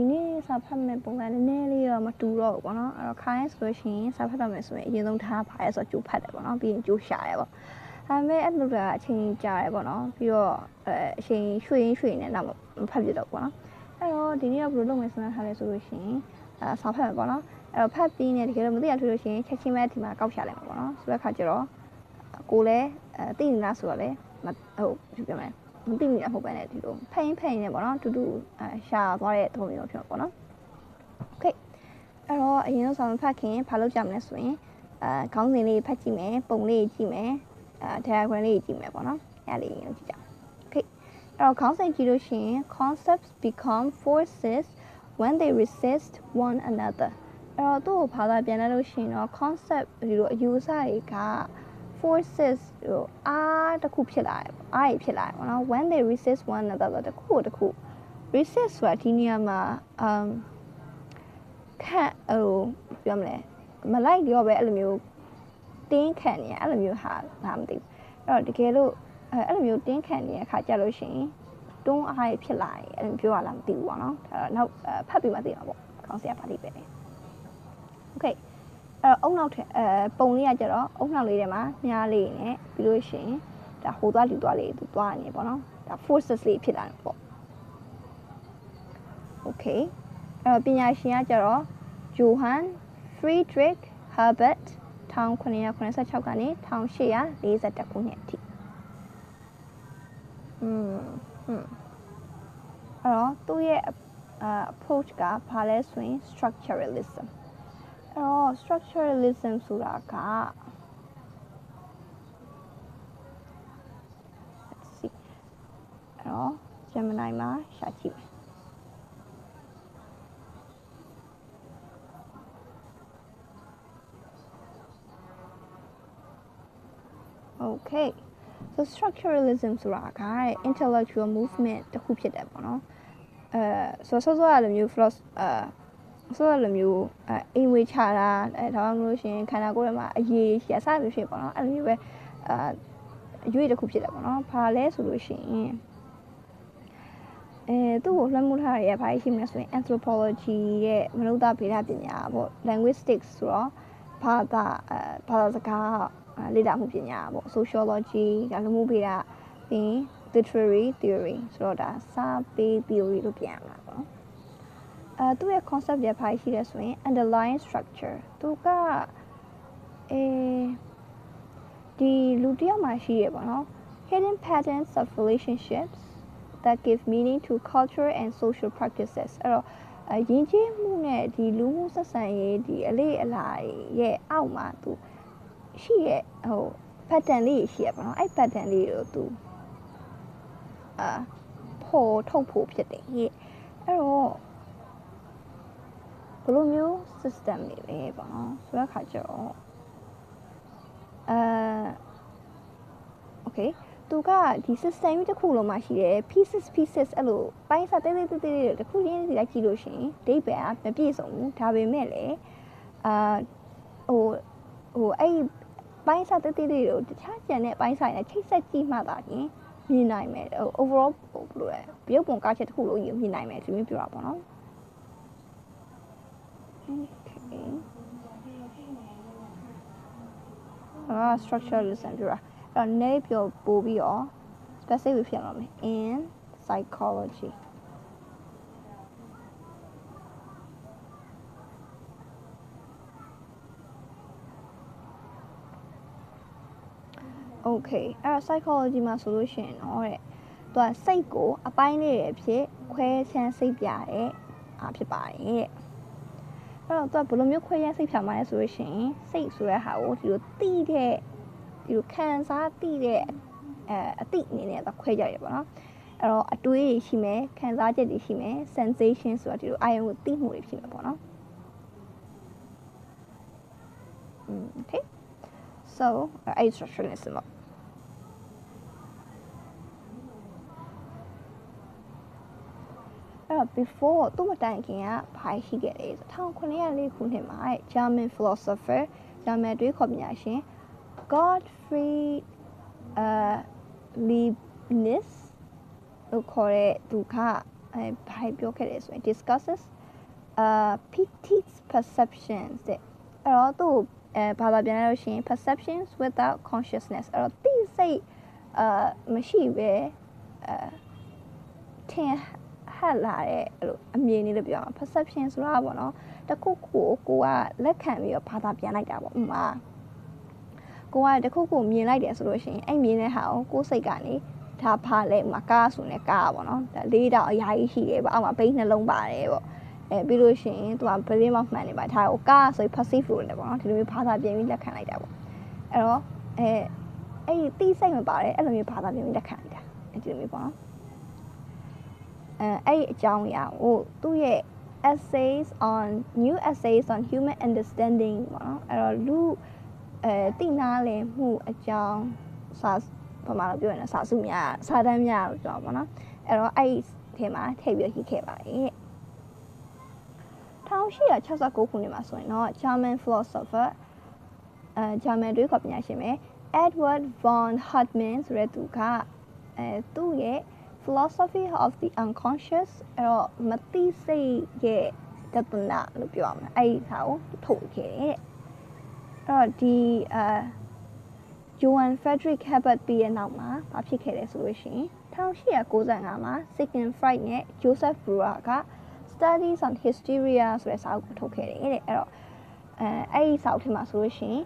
ဒီနေ့စာဖတ်မဲ့ပုံစံနည်းနည်းလေးတော့မတူတော့ဘူးပေါ့နော်အဲ့တော့ခိုင်းဆိုလို့ရှိရင်စာဖတ်တော့မယ်ဆိုရင်အရင်ဆုံးထားပါရဲဆိုတော့ကြိုဖတ်တယ်ပေါ့နော်ပြီးရင်ကြိုရှာတယ်ပေါ့ဒါပေမဲ့အဲ့လိုကအချိန်ကြာတယ်ပေါ့နော်ပြီးတော့အဲအချိန်ရွှေ့ရင်ရွှေ့နေတော့မဖတ်ပြတော့ပေါ့နော်အဲ့တော့ဒီနေ့ကဘယ်လိုလုပ်မယ်စဉ်းစားထားလဲဆိုလို့ရှိရင်အဲစာဖတ်မယ်ပေါ့နော်အဲ့တော့ဖတ်ပြီးနေတကယ်လို့မသိရထွေးလို့ရှိရင်ချက်ချင်းပဲဒီမှာကောက်ရှာလိုက်မှာပေါ့နော်ဆိုတဲ့အခါကျတော့ကိုလည်းအဲသိနေလားဆိုတော့လေမဟုတ်ဘူးပြောမယ် မသိမိတာမဟုတ်ပဲねဒီလိုဖိန်ဖိန်နေပေါ့နော်တူတူအဲရှာသွားတဲ့ပုံမျိုးဖြစ်မှာပေါ့နော်โอเคအဲ့တော့အရင်ဆုံးဆောင်ဖတ်ခင်ဘာလုပ်ကြမလဲဆိုရင်အဲခေါင်းစဉ်လေးဖတ်ကြည့်မယ်ပုံလေးကြည့်မယ်အဲ diagram လေးကြည့်မယ်ပေါ့နော်အဲ့လေးရင်ကြည့်ကြโอเคအဲ့တော့ခေါင်းစဉ်ကြည့်လို့ရှိရင် concepts become forces when they resist one another အဲ့တော့သူ့ကိုဘာသာပြန်လိုက်လို့ရှိရင်တော့ concept ဒီလိုအယူအဆတွေက forces ဟိုအားတစ်ခုဖြစ်လာတယ်ပေါ့အားကြီးဖြစ်လာတယ်ပေါ့နော် when they resist one another ဆိုတစ်ခုကိုတစ်ခု resist ဆိုတာဒီနေရာမှာ um ခန့်ဟိုပြောမလဲမလိုက်ရောပဲအဲ့လိုမျိုးတင်းခံနေရအဲ့လိုမျိုးဟာငါမသိဘူးအဲ့တော့တကယ်လို့အဲအဲ့လိုမျိုးတင်းခံနေတဲ့အခါကြလို့ရှိရင်တွန်းအားကြီးဖြစ်လာရင်အဲ့လိုပြောရလားမသိဘူးပေါ့နော်အဲ့တော့နောက်ဖတ်ပြီးမှသိမှာပေါ့ခေါင်းစရာပါလိမ့်ပဲ okay အဲ့တော့အုံနောက်ထဲအဲပုံလေးကကြတော့အုံနောက်လေးထဲမှာမြားလေးနဲ့ပြီးလို့ရှိရင်ဒါဟိုသွားလူသွားလေးသူသွားနေပေါ့နော်ဒါ forces လေးဖြစ်လာတယ်ပေါ့ okay အဲ့တော့ပညာရှင်ကကြတော့ Johann Friedrich Herbert 1986ကနေ1841ခုနှစ်အထိอืมอืมအဲ့တော့သူ့ရဲ့ approach ကဘာလဲဆိုရင် structuralism အဲ့တော့ structuralism ဆိုတာက let's see အဲ့တော့ Gemini မှာရှာကြည့်မယ် Okay so structuralism ဆိုတာက intellectual movement တစ်ခုဖြစ်တယ်ပေါ့နော်အဲဆိုတော့ဆောဆောရလိုမျိုး philosophy အဲ ဆိုတော့လိုမျိုးအဲအိမ်ဝေးချတာအဲဒါမှမဟုတ်ရှင်ခန္ဓာကိုယ်ထဲမှာအရေးရှိအစမျိုးဖြစ်ပေါ့နော်အဲ့လိုမျိုးပဲအာအရွေးတစ်ခုဖြစ်တယ်ပေါ့နော်ဘာလဲဆိုလို့ရှိရင်အဲသူ့ကိုလွှမ်းမိုးထားရတဲ့ဘာရှိမလဲဆိုရင် anthropology ရဲ့မနုဿဗေဒပညာပေါ့ linguistics ဆိုတော့ဘာသာအဲဘာသာစကားလေ့လာမှုပညာပေါ့ sociology ဒါလူမှုဗေဒပြီး literary theory ဆိုတော့ဒါစာပေ theory လို့ပြန်ရမှာပေါ့နော် အဲသူ့ရဲ့ concept ရဲ့ဘာရှိလဲဆိုရင် underlying structure သူကအဲဒီလူတစ်ယောက်မှာရှိရပေါ့နော် hidden patterns of relationships that give meaning to culture and social practices အဲ့တော့အရင်ချင်းမှုနဲ့ဒီလူမှုဆက်ဆံရေးဒီအလေးအလာရဲ့အောက်မှာသူရှိရဲ့ဟို pattern လေးရှိရပါတော့အဲ့ pattern လေးကိုသူအာပေါ်ထုတ်ဖို့ဖြစ်တယ်ဟဲ့အဲ့တော့ ဘယ်လိုမျိုး system တွေလဲပေါ့နော်ဆိုတော့ခါကျတော့အာ okay သူကဒီ system ကြီးတစ်ခုလုံးမှာရှိတယ် pieces pieces အဲ့လိုပိုင်းစားတဲတဲတဲတဲတစ်ခုချင်းစီလိုက်ကြည့်လို့ရှိရင်ဒိတ်ပဲမပြည့်စုံဘူးဒါပေမဲ့လည်းအာဟိုဟိုအဲ့ပိုင်းစားတဲတဲတွေကိုတခြားကျန်တဲ့ပိုင်းစားနဲ့ချိတ်ဆက်ကြည့်မှသာရင်မြင်နိုင်မယ်ဟို overall ဟိုဘယ်လိုလဲပြုတ်ပုံကားချက်တစ်ခုလုံးကြီးမြင်နိုင်မယ်ဒီမျိုးပြောတာပေါ့နော် okay အာ structuralism ပြောတာအဲ့တော့ name ပြောပို့ပြီးတော့ specific ဖြစ်မှာမယ် in psychology okay အဲ့တော့ psychology မှာဆိုလို့ရှိရင်တော့တဲ့သူကစိတ်ကိုအပိုင်းလေးတွေဖြစ်ခွဲခြမ်းစိတ်ပြတဲ့အားဖြစ်ပါတယ်တဲ့ အဲ့တော့သူကဘယ်လိုမျိုးခွဲခြမ်းစိတ်ဖြာမှလဲဆိုလို့ရှိရင်စိတ်ဆိုတဲ့ဟာကိုဒီလိုတိတဲ့ဒီလိုခံစားတိတဲ့အဲအတိအနေနဲ့သူခွဲကြရပါတော့အဲ့တော့အတွေးတွေရှိမယ်ခံစားချက်တွေရှိမယ် sensation ဆိုတာဒီလိုအာရုံကိုသိမှုတွေဖြစ်မှာပေါ့နော် okay so အဲ့ structuralism ပေါ့အဲ့ တော့ before သူ့မတိုင်ခင်ကဘာရှိခဲ့လဲ1904ခုနှစ်မှာ German philosopher ဂျာမန်တွေးခေါ်ပညာရှင် Gottfried uh Leibniz လို့ခေါ်တဲ့သူကအဲဘာပြောခဲ့တယ်ဆိုရင် discusses uh petite perceptions တဲ့အဲ့တော့သူ့အဲဘာသာပြန်လိုက်လို့ရှိရင် perceptions without consciousness အဲ့တော့သိစိတ်အာမရှိပဲအဲထင် ဟတ်လာတဲ့အဲ့လိုအမြင်လေးလို့ပြောအောင် perception ဆိုတာပေါ့နော်တခုခုကိုကိုကလက်ခံပြီးတော့ဘာသာပြန်လိုက်တာပေါ့ဥမာကိုကတခုခုမြင်လိုက်တယ်ဆိုလို့ရှိရင်အဲ့မြင်တဲ့ဟာကိုကိုယ်စိတ်ကနေဒါဖားလဲမှာကားဆိုနေကားပေါ့နော်ဒါလေးတောင်အရာကြီးရှိတယ်ပေါ့အောက်မှာဘိန်းနှလုံးပါတယ်ပေါ့အဲပြီးလို့ရှိရင်သူကဗလင်းမောက်မှန်နေပါဒါကိုကားဆိုရင် passive role နဲ့ပေါ့နော်ဒီလိုမျိုးဘာသာပြန်ပြီးလက်ခံလိုက်တာပေါ့အဲ့တော့အဲအဲ့ဒီတိစိတ်မပါတယ်အဲ့လိုမျိုးဘာသာပြန်ပြီးလက်ခံလိုက်တာအဲ့ဒီလိုမျိုးပေါ့နော် အဲအဲ့ဒီအကြောင်းအရာကိုသူ့ရဲ့ essays on new essays on human understanding ပေါ့နော်အဲ့တော့လူအဲတိနာလည်မှုအကြောင်းစာဘာမှတော့ပြောရင်စာစုများစာတမ်းများလို့ပြောပါဘောနော်အဲ့တော့အဲ့ဒီထဲမှာထည့်ပြီးရေးခဲ့ပါတယ်1869ခုနှစ်မှာဆိုရင်တော့ German philosopher အဲ German တွေးခေါ်ပညာရှင်ပဲ Edward von Hartmann ဆိုတဲ့သူကအဲသူ့ရဲ့ philosophy of the unconscious အဲ့တော့မသိစိတ်ရဲ့တသနာလို့ပြောရမှာအဲ့ဒီဟာကိုထုတ်ခဲ့တဲ့အဲ့တော့ဒီအာ Johann Friedrich Herbert ပြီးရဲ့နောက်မှာဘာဖြစ်ခဲ့လဲဆိုလို့ရှိရင်1895မှာ Sigmund Freud နဲ့ Joseph Breuer က Studies on Hysteria ဆိုတဲ့စာအုပ်ကိုထုတ်ခဲ့တယ်တဲ့အဲ့တော့အဲအဲ့ဒီစာအုပ်ထဲမှာဆိုလို့ရှိရင်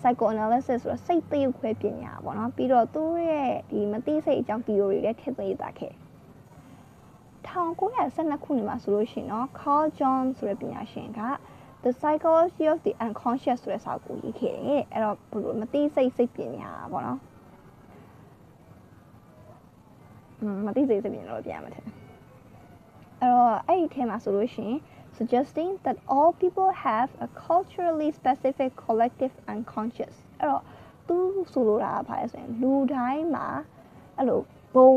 psychoanalysis ဆိုတော့စိတ်သရုပ်ခွဲပညာပေါ့နော်ပြီးတော့သူရဲ့ဒီမသိစိတ်အကြောင်း theory လည်းထည့်သွင်းတာခဲ့1912ခုနှစ်မှာဆိုလို့ရှိရင်တော့ Carl Jung ဆိုတဲ့ပညာရှင်က The Psychology of the Unconscious ဆိုတဲ့စာအုပ်ကိုရေးခဲ့တယ်အဲ့တော့ဘယ်လိုမသိစိတ်စိတ်ပညာပေါ့နော်မသိစိတ်စိတ်ပညာလို့ပြန်ရမှာတဲ့အဲ့တော့အဲ့ဒီထဲမှာဆိုလို့ရှိရင် suggesting that all people have a culturally specific collective unconscious အဲ့တော့သူဆိုလိုတာကဘာလဲဆိုရင်လူတိုင်းမှာအဲ့လိုဘုံ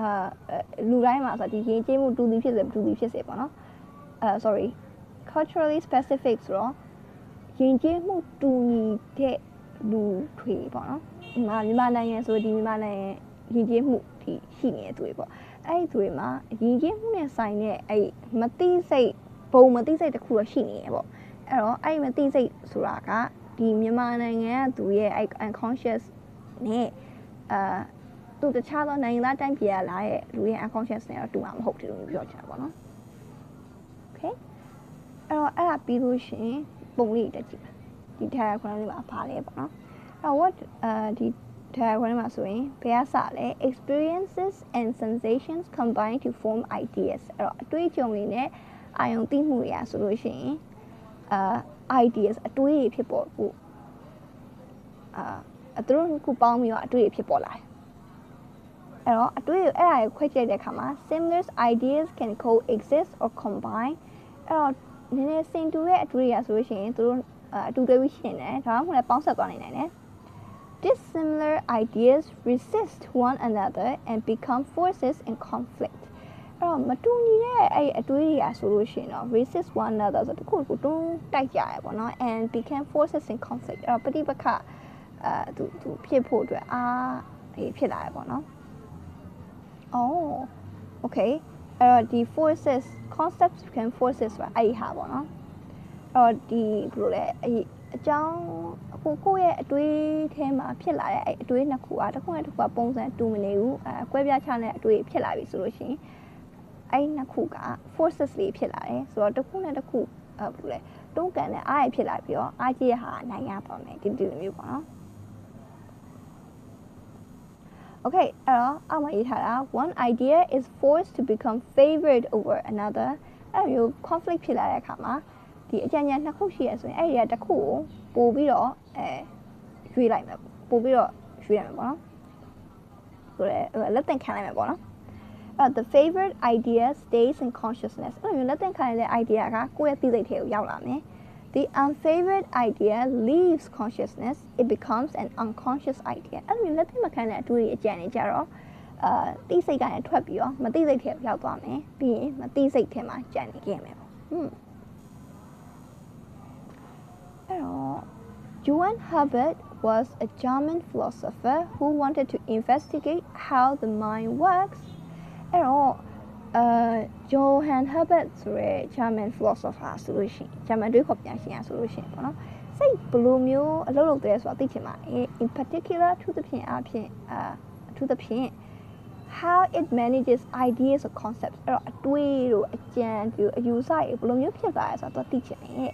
အာလူတိုင်းမှာဆိုဒီရင်ကျေးမှုတူသည်ဖြစ်စေတူသည်ဖြစ်စေပေါ့နော်အဲ sorry culturally specific ဆိုတော့ရင်ကျေးမှုတူညီတဲ့လူတွေပေါ့နော်မြန်မာမြန်မာနိုင်ငံဆိုဒီမြန်မာနိုင်ငံရင်ကျေးမှုဒီရှိနေတဲ့သူတွေပေါ့ အဲ့ဒီသူတွေမှာရင်ကျေးမှုနဲ့ဆိုင်တဲ့အဲ့မတိစိတ်ဘုံမသိစိတ်တစ်ခုတော့ရှိနေရပေါ့အဲ့တော့အဲ့မသိစိတ်ဆိုတာကဒီမြန်မာနိုင်ငံကသူရဲ့အဲ့ unconscious နဲ့အာသူတခြားသောနိုင်ငံသားတိုင်းပြည်ကလာတဲ့လူရဲ့ unconscious နဲ့တော့တူမှာမဟုတ်တယ်လို့ပြောချင်တာပေါ့နော် okay အဲ့တော့အဲ့ဒါပြီးလို့ရှိရင်ပုံလေးတက်ကြည့်ပါဒီ diagram လေးမှာပါလဲပေါ့နော်အဲ့တော့ what အာဒီ diagram မှာဆိုရင်ဘယ်ကစလဲ experiences and sensations combine to form ideas အဲ့တော့အတွေ့အကြုံတွေနဲ့အာယုံသိမှုတွေကဆိုလို့ရှိရင်အာ ideas အတွေးတွေဖြစ်ပေါ်ဖို့အာအသူတို့ခုပေါင်းပြီးတော့အတွေးတွေဖြစ်ပေါ်လာတယ်အဲ့တော့အတွေးအဲ့ဒါကိုခွဲခြားတဲ့အခါမှာ similar ideas can coexist or combine အဲ့တော့နည်းနည်းစင်တူတဲ့အတွေးရဆိုလို့ရှိရင်သူတို့အတူတွဲပြီးရှင်တယ်ဒါမှမဟုတ်လည်းပေါင်းဆက်သွားနိုင်တယ် Dissimilar ideas resist one another and become forces in conflict အဲ့တော့မတူညီတဲ့အဲ့အတွေးတွေကဆိုလို့ရှိရင်တော့ resist one another ဆိုတခုကိုတွန်းတိုက်ကြရပေါ့နော် and become forces in conflict အဲ့တော့ပဋိပက္ခအဲသူသူဖြစ်ဖို့အတွက်အားဖြစ်လာရပေါ့နော် oh okay အဲ့တော့ဒီ forces concepts become forces ဆိုတာအဲ့ဒီဟာပေါ့နော်အဲ့တော့ဒီဘယ်လိုလဲအဲ့ အကြောင်းကိုကိုရဲ့အတွေးထဲမှာဖြစ်လာတဲ့အဲ့အတွေးနှစ်ခုอ่ะတစ်ခုနဲ့တစ်ခုကပုံစံတူမနေဘူးအဲကွဲပြားခြားတဲ့အတွေးဖြစ်လာပြီဆိုလို့ရှိရင်အဲ့နှစ်ခုက forces လေးဖြစ်လာတယ်ဆိုတော့တစ်ခုနဲ့တစ်ခုအဲဘယ်လိုလဲတွန်းကန်တဲ့အားရဖြစ်လာပြီးတော့အားကြီးရဟာနိုင်ရပါမယ်ဒီဒီလိုမျိုးပေါ့နော် Okay အဲ့တော့အောက်မှာရေးထားတာ one idea is forced to become favored over another အဲ့လို conflict ဖြစ်လာတဲ့အခါမှာ ဒီအကြံဉာဏ်နှစ်ခုရှိရဆိုရင်အဲ့ဒီကတစ်ခုကိုပို့ပြီးတော့အဲရွေးလိုက်မယ်ပို့ပြီးတော့ရွေးရမယ်ပေါ့နော်ဆိုတော့လက်သင်ခံလိုက်မယ်ပေါ့နော်အဲ့ the favorite idea stays in consciousness အဲ့လိုလက်သင်ခံရတဲ့ idea ကကိုယ့်ရဲ့သိစိတ်ထဲကိုရောက်လာမယ် the unfavored idea leaves consciousness it becomes an unconscious idea အဲ့လိုလက်သင်မခံတဲ့အတွေ့အကြံတွေကြတော့အာသိစိတ်ကနေထွက်ပြီးတော့မသိစိတ်ထဲရောက်သွားမယ်ပြီးရင်မသိစိတ်ထဲမှာကြံနေခဲ့မယ်ပေါ့ဟွန်းအဲ့တော့ Johann Hubbard was a German philosopher who wanted to investigate how the mind works အဲ့တော့အ အာဂျိုဟန်ဟဘတ်ဆိုတဲ့ German philosopher ဆိုလို့ရှိရင် German တွေးခေါ်ပြန်ရှင်ရဆိုလို့ရှိရင်ပေါ့နော်စိတ်ဘယ်လိုမျိုးအလုပ်လုပ်တယ်ဆိုတာသိချင်ပါတယ် in particular အထူးသဖြင့်အဖြစ်အာအထူးသဖြင့် how it manages ideas or concepts အဲ့တော့အတွေးတို့အကြံတို့အယူဆတွေဘယ်လိုမျိုးဖြစ်လာလဲဆိုတာသိချင်တယ်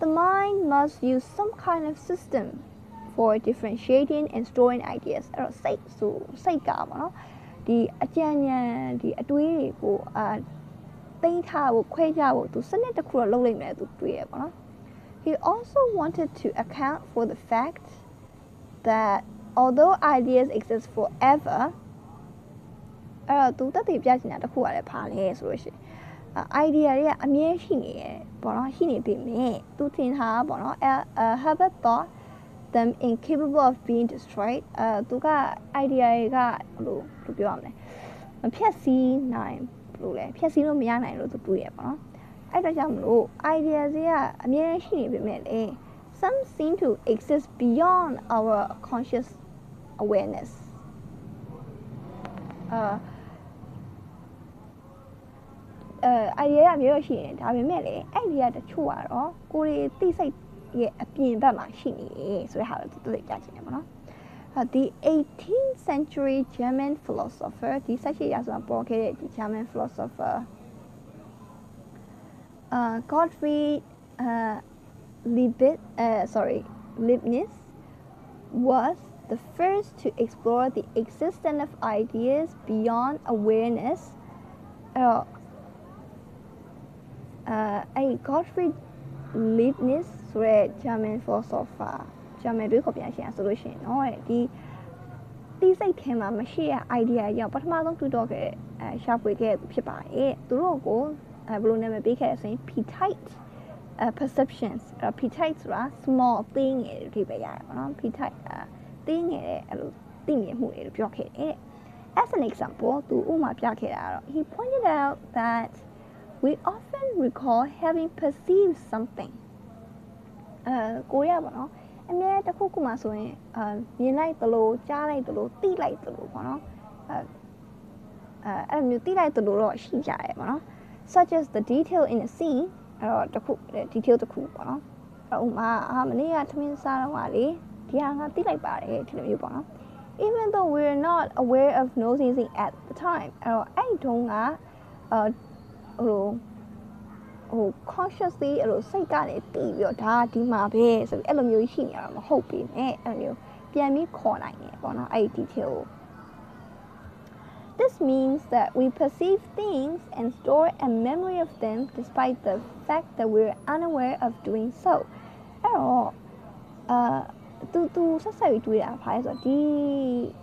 the mind must use some kind of system for differentiating and storing ideas အဲ့တော့စိတ်ဆိုစိတ်ကပေါ့နော်ဒီအကြံဉာဏ်ဒီအတွေးတွေကိုအာသိမ်းထားဖို့ခွဲခြားဖို့သူစနစ်တစ်ခုတော့လုပ်လိုက်မယ်သူတွေးရပေါ့နော် He also wanted to account for the fact that although ideas exist forever အဲ့တော့သူတက်တည်ပြချင်တာတစ်ခုကလည်းဖာလဲဆိုလို့ရှိရင် idea တွေကအမြဲရှိနေရပေါ့နော်ရှိနေပြီမြင်သူထင်တာပေါ့နော် Herbert thought them incapable of being destroyed အဲသူက idea တွေကဘယ်လိုဘယ်လိုပြောရမလဲမဖြတ်စည်းနိုင်ဘယ်လိုလဲဖြတ်စည်းလို့မရနိုင်လို့သူတွေးရပေါ့နော်အဲ့တော့ကြောင့်မလို့ idea တွေကအမြဲရှိနေပြီမြင်လေ some seem to exist beyond our conscious awareness အာ အဲ idea ကမျိုးရှိရင်ဒါပေမဲ့လေ idea တချို့ကတော့ကိုယ်တွေသိစိတ်ရဲ့အပြင်ဘက်မှာရှိနေဆိုတဲ့ဟာကိုသူသိပြချင်တယ်ပေါ့နော် the 18th century German philosopher ဒီ18ရာစုမှာပေါ်ခဲ့တဲ့ဒီ German philosopher uh Gottfried uh Leibniz uh sorry Leibniz was the first to explore the existence of ideas beyond awareness အဲ့တော့ အဲအဲ့ Gottfried Leibniz ဆိုတဲ့ German philosopher German တွေခေါ်ပြန်ရှင်ဆိုလို့ရှိရင်เนาะဒီတိစိတ်ထဲမှာမရှိတဲ့ idea အကြောင်းပထမဆုံးတွေ့တော့ခဲ့အဲရှာဖွေခဲ့ဖြစ်ပါတယ်သူတို့ကိုအဲဘယ်လိုနာမည်ပေးခဲ့ဆိုရင် Petite uh, perceptions uh, Petite ဆိုတာ small thing တွေအဓိပ္ပာယ်ရတယ်ပေါ့နော် Petite အဲသိငယ်တဲ့အဲ့လိုသိမြင်မှုတွေလို့ပြောခဲ့တယ် As an example သူဥမာပြခဲ့တာကတော့ he pointed out that we often recall having perceived something အဲကိုရပါတော့အမြဲတစ်ခုခုမှဆိုရင်အာမြင်လိုက်သလိုကြားလိုက်သလိုသိလိုက်သလိုပေါ့နော်အဲအဲအဲ့လိုမျိုးသိလိုက်သလိုတော့ရှိကြရဲပေါ့နော် such as the detail in a scene အဲ့တော့တစ်ခု detail တစ်ခုပေါ့နော်အဲ့ဥမာအာမနေ့ကထမင်းစားတော့ကလေဒီဟာငါသိလိုက်ပါတယ်ဒီလိုမျိုးပေါ့နော် even though we're not aware of noticing at the time အဲ့တော့အဲ့တုန်းကအာ ဟိုဟို consciously အဲ့လိုစိတ်ကနေတီးပြီးတော့ဒါဒီမှာပဲဆိုပြီးအဲ့လိုမျိုးရှိနေရတာမဟုတ်ပေမဲ့အဲ့လိုမျိုးပြန်ပြီးခေါ်နိုင်တယ်ပေါ့နော်အဲ့ဒီ detail ကို This means that we perceive things and store a memory of them despite the fact that we're unaware of doing so. အဲ့တော့အာ တူတူဆက်ဆက်ပြီးတွေးတာဖားလဲဆိုတော့ဒီ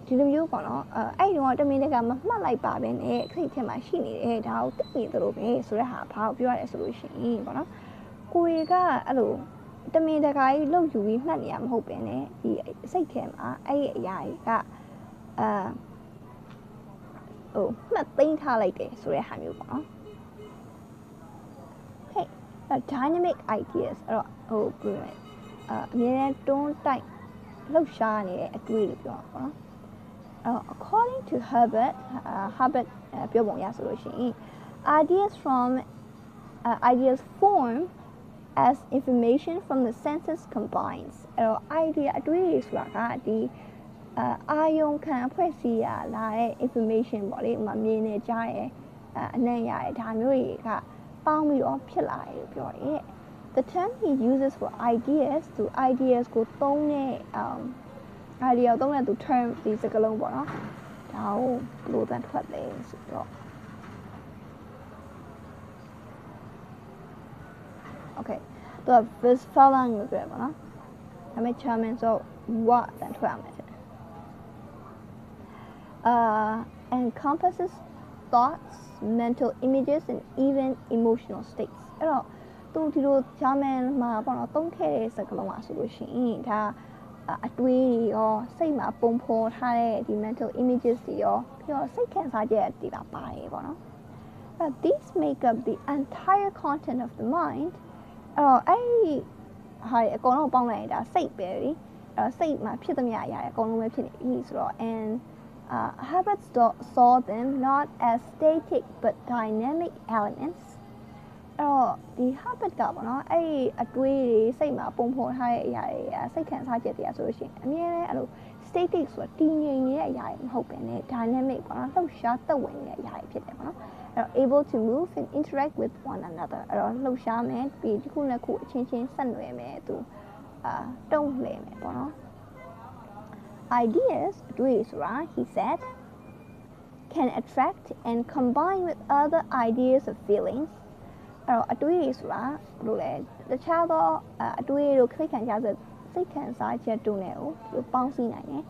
ဒီလိုမျိုးပေါ့နော်အဲအဲ့ဒီတော့တမင်တကမမှတ်လိုက်ပါပဲနဲ့ခိတ်ထဲမှာရှိနေတယ်ဒါကိုသိနေသလိုပဲဆိုတဲ့ဟာဘာကိုပြောရလဲဆိုလို့ရှိရင်ပေါ့နော်ကိုရီကအဲ့လိုတမင်တကာကြီးလှုပ်ယူပြီးမှတ်နေရမဟုတ်ပဲနဲ့ဒီစိတ်ထဲမှာအဲ့ဒီအရာကြီးကအာဟိုမှတ်သိမ်းထားလိုက်တယ်ဆိုတဲ့ဟာမျိုးပေါ့နော် Okay dynamic ideas အဲ့တော့ဟိုပြောရ အအမြဲတမ်းတွန်းတိုက်လှုပ်ရှားနေတဲ့အတွေ့လို့ပြောတာပေါ့နော်အဲ according to Herbert uh, Herbert ပြောပုံရဆိုလို့ရှိရင် ideas from uh, ideas form as information from the senses combines အဲ့တော့ idea အတွေ့အဆိုတာကဒီအာအာယုံခံအဖွဲ့အစည်းရလာတဲ့ information ပေါ့လေဥမာမြင်နေကြရဲအနံ့ရရဲဒါမျိုးတွေကပေါင်းပြီးတော့ဖြစ်လာတယ်လို့ပြောတယ် the term he uses for ideas သူ ideas ကိုသုံးတဲ့ um idea ကိုသုံးတဲ့သူ term ဒီစကားလုံးပေါ့နော်ဒါကိုဘယ်လိုတန်ထွက်လဲဆိုတော့ okay သူက Westphalian လို့ပြောပါနော်ဒါပေမဲ့ German ဆို what တန်ထွက်ရမယ် uh encompasses thoughts mental images and even emotional states အဲ့တော့ သူဒီလို German မှာပေါ့နော်သုံးခဲ့တဲ့စကားလုံးอ่ะဆိုလို့ရှိရင်ဒါအတွေးတွေရောစိတ်မှာပုံဖော်ထားတဲ့ဒီ mental images တွေရောပြီးတော့စိတ်ခံစားချက်တွေပါပါတယ်ပေါ့နော်အဲ့ these make up the entire content of the mind အဲ့တော့အဲ့ဒီဟာအကုန်လုံးပေါင်းလိုက်ရင်ဒါစိတ်ပဲလေအဲ့စိတ်မှာဖြစ်သမျှအရာအကုန်လုံးပဲဖြစ်နေပြီဆိုတော့ and uh, habits saw them not as static but dynamic elements အဲ့တော့ဒီ habit ကပေါ့နော်အဲ့ဒီအတွေးတွေစိတ်မှာပုံဖော်ထားတဲ့အရာတွေစိတ်ခံစားချက်တွေဆိုလို့ရှိရင်အမြဲတမ်းအဲ့လို static ဆိုတာတည်ငြိမ်နေတဲ့အရာတွေမဟုတ်ဘဲနဲ့ dynamic ပေါ့နော်လှုပ်ရှားသက်ဝင်နေတဲ့အရာတွေဖြစ်တယ်ပေါ့နော်အဲ့တော့ able to move and interact with one another အဲ့တော့လှုပ်ရှားမယ်ပြီးတစ်ခုနဲ့ခုအချင်းချင်းဆက်နွယ်မယ်သူအာတုံ့လှည့်မယ်ပေါ့နော် ideas အတွေးဆိုတာ he said can attract and combine with other ideas of feelings အဲ့တော့အတွေးတွေဆိုတာဘယ်လိုလဲတခြားသောအတွေးတို့ခိတ်ခံကြဆိုစိတ်ခံစားချက်တို့နဲ့ကိုဒီပေါင်းစည်းနိုင်တယ်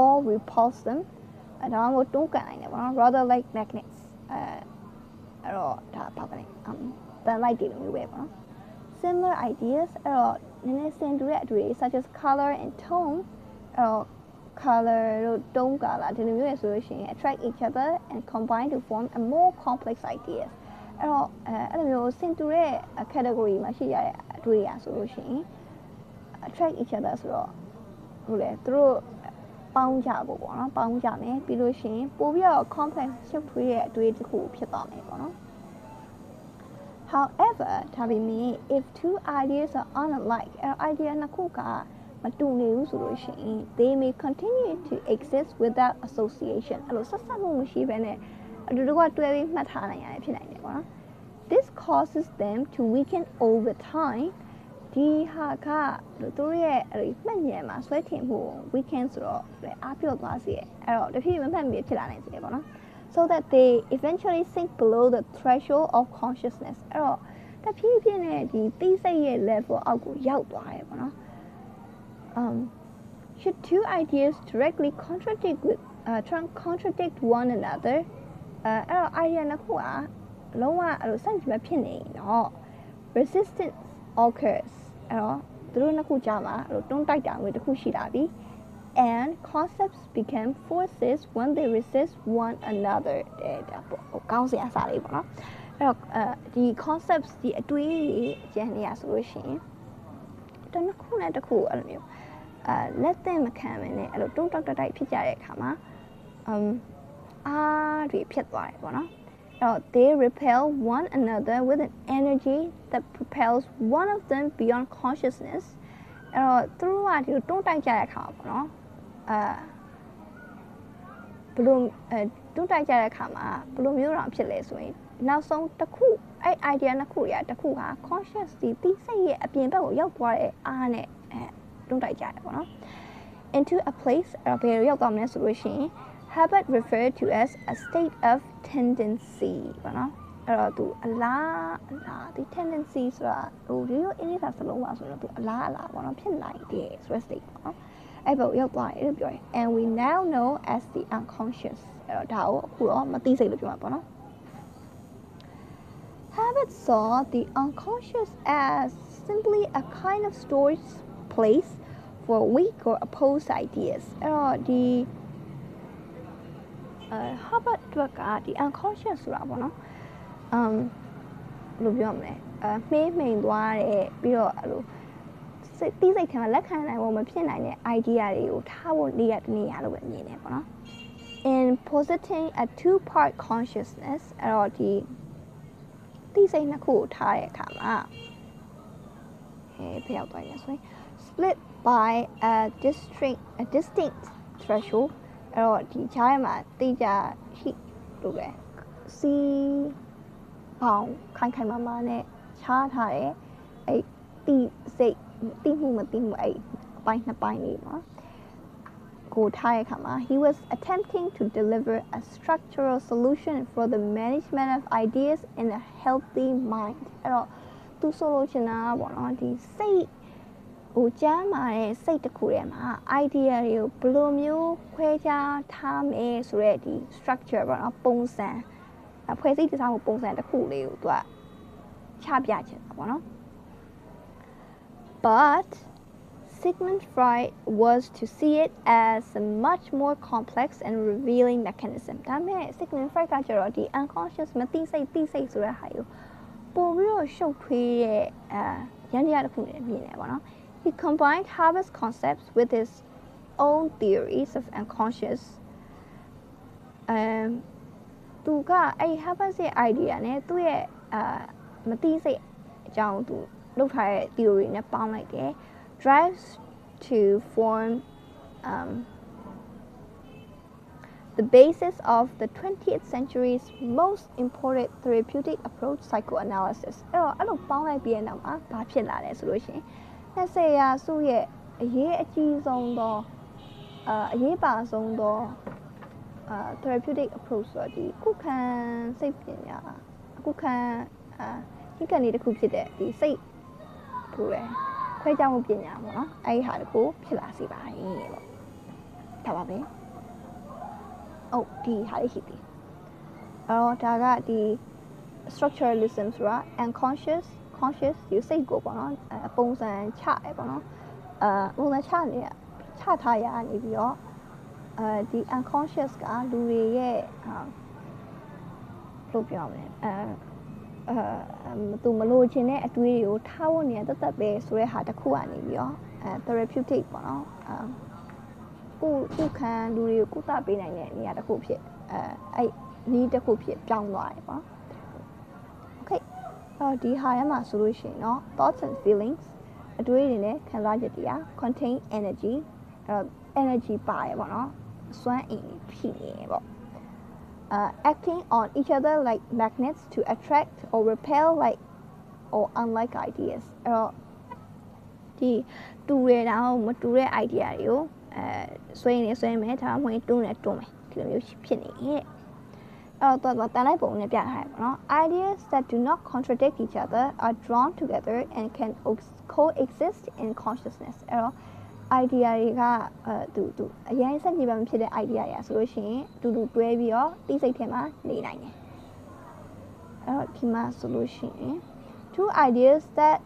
or repulse them အဲ့ဒါကိုတွန်းကန်နိုင်တယ်ပေါ့နော် rather like magnets အဲအဲ့တော့ဒါပါပါလေ um တန်လိုက်တယ်လို့မျိုးပဲပေါ့နော် similar ideas အဲ့တော့နည်းနည်းစင်တူတဲ့အတွေ့ such as color and tone အဲ့တော့ color တို့ tone color ဒီလိုမျိုးရဆိုလို့ရှိရင် attract each other and combine to form a more complex ideas အဲ့တော့အဲအဲ့လိုမျိုးစင်တူတဲ့ category မှာရှိရတဲ့အတွေ့အကြဆိုလို့ရှိရင် attract each other ဆိုတော့ဟုတ်လေသူတို့ပေါင်းကြဖို့ပေါ့နော်ပေါင်းကြမယ်ပြီးလို့ရှိရင်ပို့ပြီးတော့ complex ရှုပ်ထွေးတဲ့အတွေ့တစ်ခုဖြစ်သွားမယ်ပေါ့နော် However ဒါပေမဲ့ if two ideas are unlike အဲ့ idea နှစ်ခုကမတူနေဘူးဆိုလို့ရှိရင် they may continue to exist without association အဲ့လိုဆက်ဆက်မှုမရှိဘဲနဲ့ အတူတူကတွဲပြီးမှတ်ထားနိုင်ရတယ်ဖြစ်နိုင်တယ်ပေါ့နော် this causes them to weaken over time ဒီဟာကသူတို့ရဲ့အဲ့မှတ်ဉာဏ်မှာဆွဲထင်မှု weaken ဆိုတော့အားပြော့သွားစေအဲ့တော့တဖြည်းဖြည်းမမှတ်မိဖြစ်လာနိုင်စေတယ်ပေါ့နော် so that they eventually sink below the threshold of consciousness အဲ့တော့တဖြည်းဖြည်းနဲ့ဒီသိစိတ်ရဲ့ level အောက်ကိုရောက်သွားတယ်ပေါ့နော် um should two ideas directly contradict with uh contradict one another အဲအဲ့တော့ idea နှစ်ခုကလုံးဝအဲ့လိုစန့်ကျင်ဘက်ဖြစ်နေတော့ resistance occurs အဲ့တော့သူတို့နှစ်ခုကြားမှာအဲ့လိုတွန်းတိုက်တာမျိုးတစ်ခုရှိလာပြီ and concepts become forces when they resist one another တဲ့ဒါပေါ့ကောင်းစရာစာလေးပေါ့နော်အဲ့တော့အဲဒီ concepts ဒီအတွေးတွေအကျဉ်းနေရဆိုလို့ရှိရင်တနှစ်ခုနဲ့တစ်ခုအဲ့လိုမျိုးအဲလက်သင့်မခံမနဲ့အဲ့လိုတွန်းတောက်တိုက်ဖြစ်ကြတဲ့အခါမှာ um အားတွေဖြစ်သွားတယ်ပေါ့နော်အဲ့တော့ they repel one another with an energy that propels one of them beyond consciousness အဲ့တော့သူတို့ကဒီလိုတွန်းတိုက်ကြတဲ့အခါပေါ့နော်အာဘလို့အဲတွန်းတိုက်ကြတဲ့အခါမှာဘလို့မျိုးတောင်ဖြစ်လဲဆိုရင်နောက်ဆုံးတစ်ခုအဲ့ idea နှစ်ခုတွေကတစ်ခုက conscious ဒီသိစိတ်ရဲ့အပြင်ဘက်ကိုရောက်သွားတဲ့အားနဲ့အဲတွန်းတိုက်ကြတယ်ပေါ့နော် into a place အဲ့ဘယ်လိုရောက်သွားမလဲဆိုလို့ရှိရင် habit referred to as a state of tendency ပေါ့နော်အဲ့တော့သူအလားအလားဒီ tendency ဆိုတာဟိုဒီလိုအင်္ဂလိပ်စာစလုံးပါဆိုတော့သူအလားအလားပေါ့နော်ဖြစ်နိုင်တယ်ဆိုတဲ့ state ပေါ့နော်အဲ့ဘက်ရောက်သွားတယ်လို့ပြောရင် and we now know as the unconscious အဲ့တော့ဒါကိုအခုတော့မသိစိတ်လို့ပြောမှာပေါ့နော် Habit saw the unconscious as simply a kind of storage place for weak or opposed ideas အဲ့တော့ဒီ အဲ habit အတွက်ကဒီ unconscious ဆိုတာပေါ့နော် um ဘယ်လိုပြောမလဲအဲမှေးမှိန်သွားတဲ့ပြီးတော့အဲ့လိုစိတ်တိစိတ်ထဲမှာလက်ခံနိုင်ဖို့မဖြစ်နိုင်တဲ့ idea တွေကိုထားဖို့နေရတနေရလို့ပဲမြင်တယ်ပေါ့နော် in positing a two part consciousness အဲ့တော့ဒီတိစိတ်နှစ်ခုကိုထားတဲ့အခါမှာဟဲ့ဖျောက်သွားရဆိုရင် split by a distinct a distinct threshold အဲ့တော့ဒီခြားထဲမှာတိကျရှိလို့ပဲစီပေါင်းခိုင်ခိုင်မာမာနဲ့ခြားထားတဲ့အဲ့တိစိတ်တိမှုမတိမှုအဲ့အပိုင်းနှစ်ပိုင်းလေးပါကိုထားတဲ့အခါမှာ he was attempting to deliver a structural solution for the management of ideas in a healthy mind အဲ့တော့သူဆိုလိုချင်တာကပေါ့နော်ဒီစိတ် ဟိုကျမ်းမာတဲ့စိတ်တစ်ခုထဲမှာ idea တွေကိုဘယ်လိုမျိုးခွဲခြားထားမယ်ဆိုတဲ့ဒီ structure ပေါ့နော်ပုံစံအဖွဲ့စည်းတစားမှုပုံစံတစ်ခုလေးကိုသူကချပြချင်တာပေါ့နော် but Sigmund Freud was to see it as a much more complex and revealing mechanism ဒါပေမဲ့ Sigmund Freud ကကျတော့ဒီ unconscious မသိစိတ်သိစိတ်ဆိုတဲ့ဟာကိုပို့ပြီးတော့ရှုပ်ထွေးတဲ့အာရန်တရားတစ်ခုနဲ့မြင်တယ်ပေါ့နော် He combined Haber's concepts with his own theories of unconscious um သူကအဲ့ Haber's ရဲ့ idea နဲ့သူ့ရဲ့အာမသိစိတ်အကြောင်းသူလုပ်ထားတဲ့ theory နဲ့ပေါင်းလိုက်တယ် drives to form um, the basis of the 20th century's most important therapeutic approach psychoanalysis အဲ့တော့အဲ့လိုပေါင်းလိုက်ပြီးတဲ့နောက်မှာဘာဖြစ်လာလဲဆိုလို့ရှိရင် 20ရာစုရဲ့အရေးအကြီးဆုံးသောအာအရေးပါဆုံးသောအာ therapeutic approach ဆိုတော့ဒီခုခံစိတ်ပညာအခုခံအာဒီကနေ့တစ်ခုဖြစ်တဲ့ဒီစိတ်ထူတယ်ခွဲခြားမှုပညာပေါ့နော်အဲ့ဒီဟာတခုဖြစ်လာစေပါတယ်ပေါ့ဒါပါပဲဟုတ်ဒီဟာလေးရှိပြီအဲ့တော့ဒါကဒီ structuralism ဆိုတာ unconscious conscious ဒီစိတ်ကိုပေါ့နော်အပုံစံချတယ်ပေါ့နော်အာပုံစံချနေချထားရနေပြီးတော့အဲဒီ unconscious ကလူတွေရဲ့ဟာဘယ်လိုပြောမလဲအဲအဲသူမလို့ခြင်းတဲ့အတွေးတွေကိုထားဖို့နေရတသက်ပဲဆိုတဲ့ဟာတစ်ခုကနေပြီးတော့အဲ therapeutic ပေါ့နော်အဲကိုကိုခံလူတွေကိုကုသပေးနိုင်တဲ့နေရာတစ်ခုဖြစ်အဲအဲ့နီးတစ်ခုဖြစ်ပြောင်းသွားတယ်ပေါ့ okay အော်ဒီဟာထဲမှာဆိုလို့ရှိရင်เนาะ thoughts and feelings အတွေးတွေနဲ့ခံစားချက်တွေက contain energy အဲ energy ပါတယ်ပေါ့နော်စွမ်းအင်ဖြစ်နေပေါ့ uh, acting on each other like magnets to attract or repel like or unlike ideas အဲ့တော့ဒီတူရတာမတူတဲ့ idea တွေကိုအဲဆွဲနေဆွဲမယ်ဒါမှမဟုတ်တွန်းနေတွန်းမယ်ဒီလိုမျိုးဖြစ်နေရဲ့ အဲ့တော့တော့တန်လိုက်ပုံနဲ့ပြထားရပါတော့ ideas that do not contradict each other are drawn together and can coexist in consciousness အဲ့တော့ idea တွေကအဲသူသူအရင်စက်ကြည့်ပါမဖြစ်တဲ့ idea တွေဆိုလို့ရှိရင်တူတူတွဲပြီးတော့တိစိတ်ထဲမှာနေနိုင်တယ်အဲ့တော့ဒီမှာဆိုလို့ရှိရင် two ideas that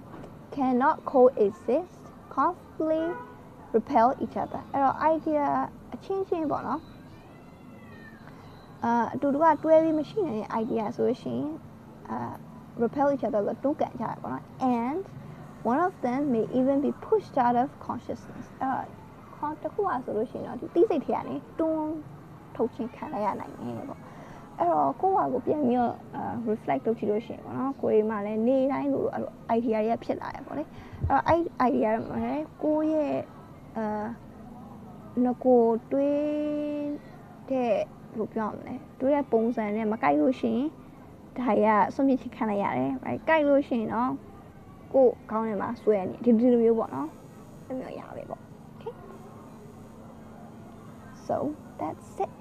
cannot coexist constantly repel each other အဲ့တော့ idea အချင်းချင်းပေါ့နော် အာအတူတူကတွဲပြီးမရှိနိုင်တဲ့ idea ဆိုလို့ရှိရင်အာ repel each other လို့တွန်းကန်ကြရပေါ့နော် and one of them may even be pushed out of consciousness အဲ့တော့တခုอ่ะဆိုလို့ရှိရင်တော့ဒီသိစိတ်ထဲကနေတွန်းထုတ်ချင်းခံလိုက်ရနိုင်တယ်ပေါ့အဲ့တော့ကိုယ့်ဟာကိုပြန်ပြီးတော့ reflect လုပ်ကြည့်လို့ရှိရင်ပေါ့နော်ကိုယ်မှလည်းနေတိုင်းလိုအဲ့လို idea တွေကဖြစ်လာရပေါ့လေအဲ့တော့အဲ့ idea တွေမှာကိုယ့်ရဲ့အာငကိုတွေးတဲ့ ဘယ်လိုပြောရမလဲတို့ရဲ့ပုံစံနဲ့မကြိုက်လို့ရှိရင်ဒါရဆွန့်ပြစ်ချခံလိုက်ရတယ် right ကြိုက်လို့ရှိရင်တော့ကိုယ်ခေါင်းထဲမှာဆွဲနေဒီဒီလိုမျိုးပေါ့နော်အဲ့မျိုးရပဲပေါ့ okay so that's it